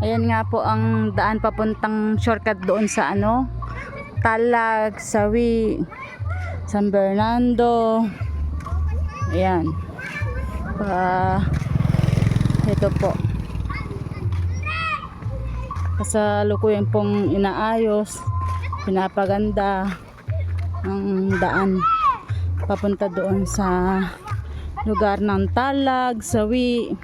Ayan nga po ang daan papuntang shortcut doon sa ano, Talag, Sawi, San Bernardo. Ayan. Pa ito po. Kasalukuyan pong inaayos, pinapaganda ang daan papunta doon sa lugar ng Talag, Sawi.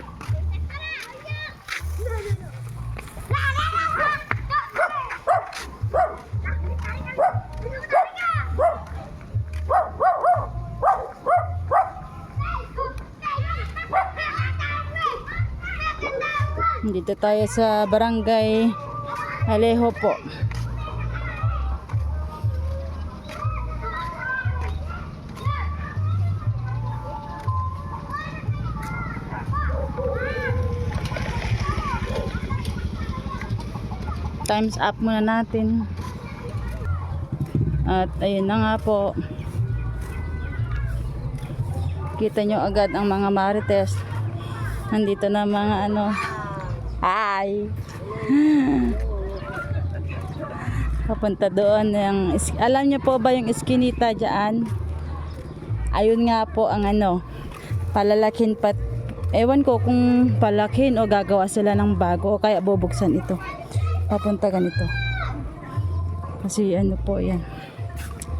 Dito tayo sa barangay Alejo po. Times up muna natin. At ayun na nga po. Kita nyo agad ang mga marites. Nandito na mga ano. Hi! Papunta doon is- alam niyo po ba yung iskinita dyan? Ayun nga po ang ano, palalakin pat, ewan ko kung palakin o gagawa sila ng bago o kaya bubuksan ito. Papunta ganito. Kasi ano po yan,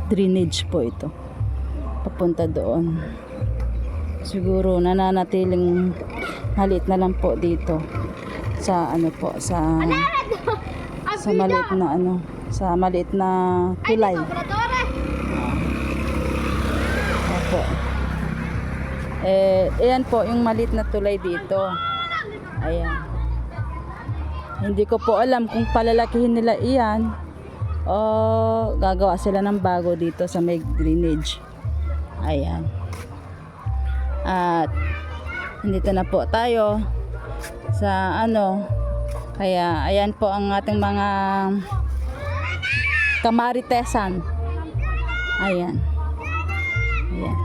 drainage po ito. Papunta doon. Siguro nananatiling maliit na lang po dito sa ano po sa sa maliit na ano sa maliit na tulay. Opo. Eh, ayan po yung maliit na tulay dito. Ayan. Hindi ko po alam kung palalakihin nila iyan o gagawa sila ng bago dito sa may drainage. Ayan. At nandito na po tayo sa ano kaya ayan po ang ating mga kamaritesan ayan ayan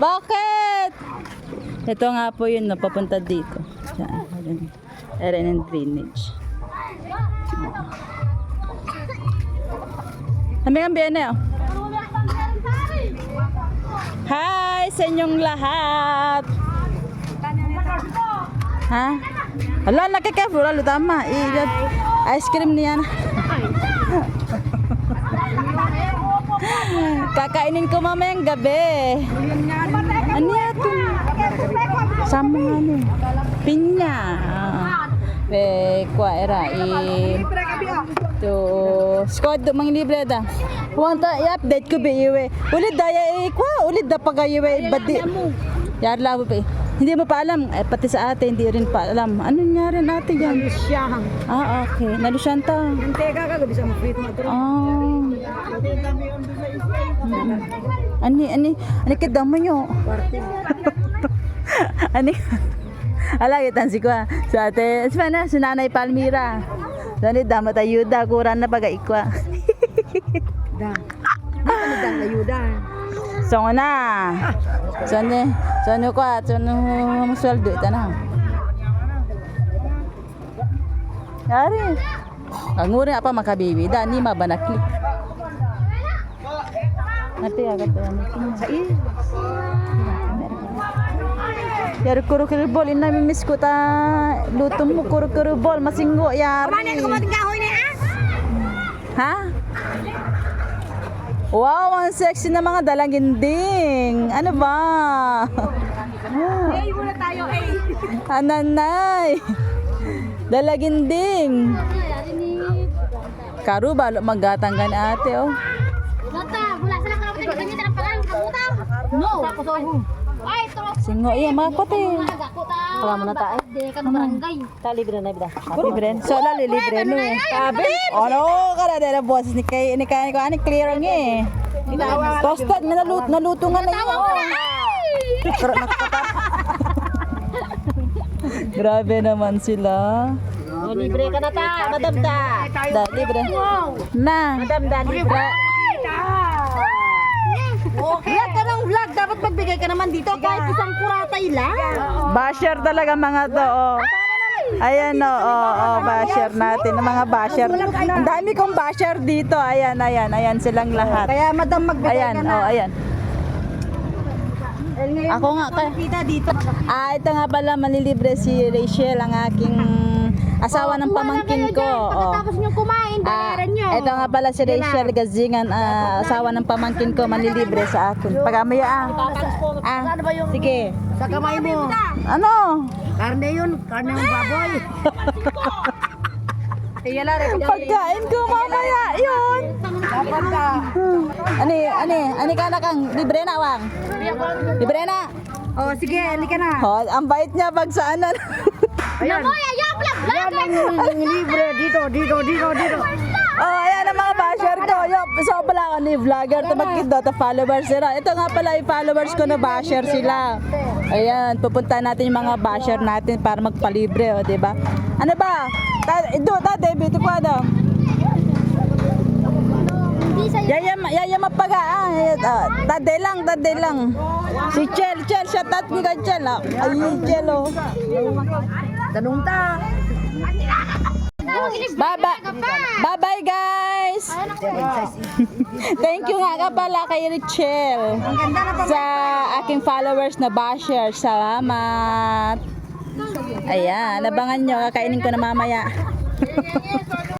bakit? ito nga po yun no, papunta dito. Ayan ang drainage Kami ang biyene oh. Hi sa inyong lahat. Ha? Ala, nakikefro. Lalo tama. Iyan. Ice cream niyan. Kakainin ko mamayang. Ano yan ito? Sama ano. Pinya. Pe, kwa era. I, to squad do mang libre da. Wanta i-update ko be iwe. Ulit daya eh kwa ulit da pag iwe badi yar labo pe hindi mo pa alam eh, pati sa ate hindi rin pa alam. Ano nangyari ate yan Siyahang. ah okay. Nalusyanta Teka ka, bisa mo frito nga ah. Ani ani ani kadamo nyo. Ani ala kitan si kwa sa ate sa na si nanay Palmira Dani damat ayuda kuran na baga ikwa. Da. Pa nagdang ayuda. So na. So ne, so ne kwa, so no sweldo ita na. Yari. Anguri apa makabibi da ni mabanakli. Nati agad mungkin. Sa i. Yari kuro kuro bol ina miss ko ta luto mo kuro kuro bol masinggo yari. kahoy na ah. Ha? Wow, ang sexy na mga dalaginding. Ano ba? Eh, muna tayo eh. Ananay. Dalaginding. Karu balo magatang kan ate oh. Nota, mula sa lang kapatid kami sa pangalan kabutang. No. Ay, tro. Singo iya mga kote. Kabutang. Wala mo na tayo. Barangay. Ta libre na bida. Libre. So la libre no eh. Sabi. Ano kada dala boss ni kay ni kay ko ani clear ng eh. Toasted na nalut nalutungan na yun. oh. Grabe naman sila. Oh, libre ka na ta, madam da. Da, libre. Na. Madam da, libre. Vlog ka vlog. Dapat magbigay ka naman dito kahit isang kuratay lang. Basher talaga mga to. Oh. Ayan o, oh, oh, oh, basher natin. Ang mga basher. Ang dami kong basher dito. Ayan, ayan, ayan silang lahat. Kaya madam magbigay Ayan, ka na. oh, ayan. Ngayon, Ako nga, kaya. Kita dito. Ah, ito nga pala malilibre si Rachel, ang aking asawa ng pamangkin ko. Oh. Tapos nyo kumain, Ah. Ito nga pala si Rachel Gazingan, ah, asawa ng pamangkin ko, manlilibre sa akin. Pagkamaya ah. Ah, sige. Sa kamay mo. Ano? Karne yun. Karne ng baboy. Pagkain ko mamaya, yun. Dapat ka. Ani, ani, ani ka na kang libre na, wang. Libre na. Oh, sige, halika na. Oh, ang bait niya pag sa ano. Ayan. Boy, ayaw, vlog, vlog. Yan ang libre. Dito, dito, dito, dito. Oh, ayan ang mga basher ko. Yo, so pala ako ni vlogger to magkido to followers sila. Ito nga pala yung followers ko na basher sila. Ayan, pupunta natin yung mga basher natin para magpalibre, oh, 'di ba? Ano ba? Ta do ta debut ko ano? Yaya yaya mapaga ah. ah, Tade lang, tade lang. Si Chel, Chel, shout out ni kay Chel. Ah. Ay, Chel oh. Tanong ta. Bye-bye. Bye-bye guys. Thank you nga ka pala kay Richel. Sa aking followers na basher. Salamat. Ayan, abangan nyo. Kakainin ko na mamaya.